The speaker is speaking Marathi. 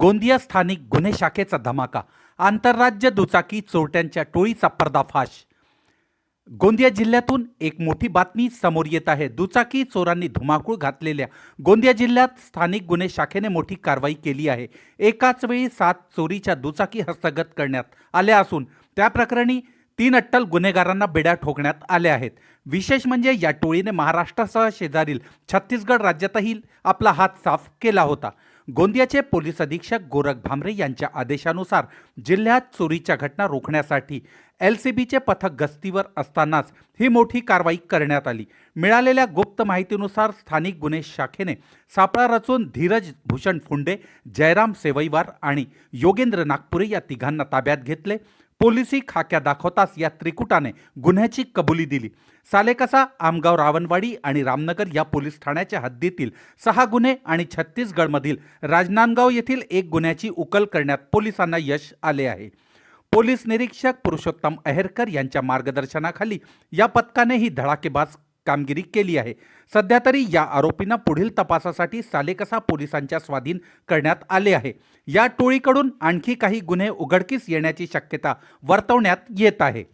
गोंदिया स्थानिक गुन्हे शाखेचा धमाका आंतरराज्य दुचाकी चोरट्यांच्या टोळीचा पर्दाफाश. गोंदिया जिल्ह्यातून एक मोठी बातमी समोर येत आहे. दुचाकी चोरांनी धुमाकूळ घातलेल्या गोंदिया जिल्ह्यात स्थानिक गुन्हे शाखेने मोठी कारवाई केली आहे. एकाच वेळी सात चोरीच्या दुचाकी हस्तगत करण्यात आल्या असून त्या प्रकरणी तीन अट्टल गुन्हेगारांना बेड्या ठोकण्यात आल्या आहेत. विशेष म्हणजे या टोळीने महाराष्ट्रासह शेजारील छत्तीसगड राज्यातही आपला हात साफ केला होता. गोंदियाचे पोलीस अधीक्षक गोरख भामरे यांच्या आदेशानुसार जिल्ह्यात चोरीच्या घटना रोखण्यासाठी एल सी बीचे पथक गस्तीवर असतानाच ही मोठी कारवाई करण्यात आली. मिळालेल्या गुप्त माहितीनुसार स्थानिक गुन्हे शाखेने सापळा रचून धीरज भूषण फुंडे जयराम सेवईवार आणि योगेंद्र नागपुरे या तिघांना ताब्यात घेतले. पोलिसी खाक्या दाखवताच या त्रिकुटाने गुन्ह्याची कबुली दिली. सालेकसा आमगाव रावणवाडी आणि रामनगर या पोलीस ठाण्याच्या हद्दीतील सहा गुन्हे आणि छत्तीसगडमधील राजनांदगाव येथील एक गुन्ह्याची उकल करण्यात पोलिसांना यश आले आहे. पोलीस निरीक्षक पुरुषोत्तम अहेरकर यांच्या मार्गदर्शनाखाली या पथकाने ही धडाकेबाज कामगिरी केली आहे. सध्या तरी या आरोपींना पुढील तपासासाठी सालेकसा पोलिसांच्या स्वाधीन करण्यात आले आहे. या टोळीकडून आणखी काही गुन्हे उघडकीस येण्याची शक्यता वर्तवण्यात येत आहे.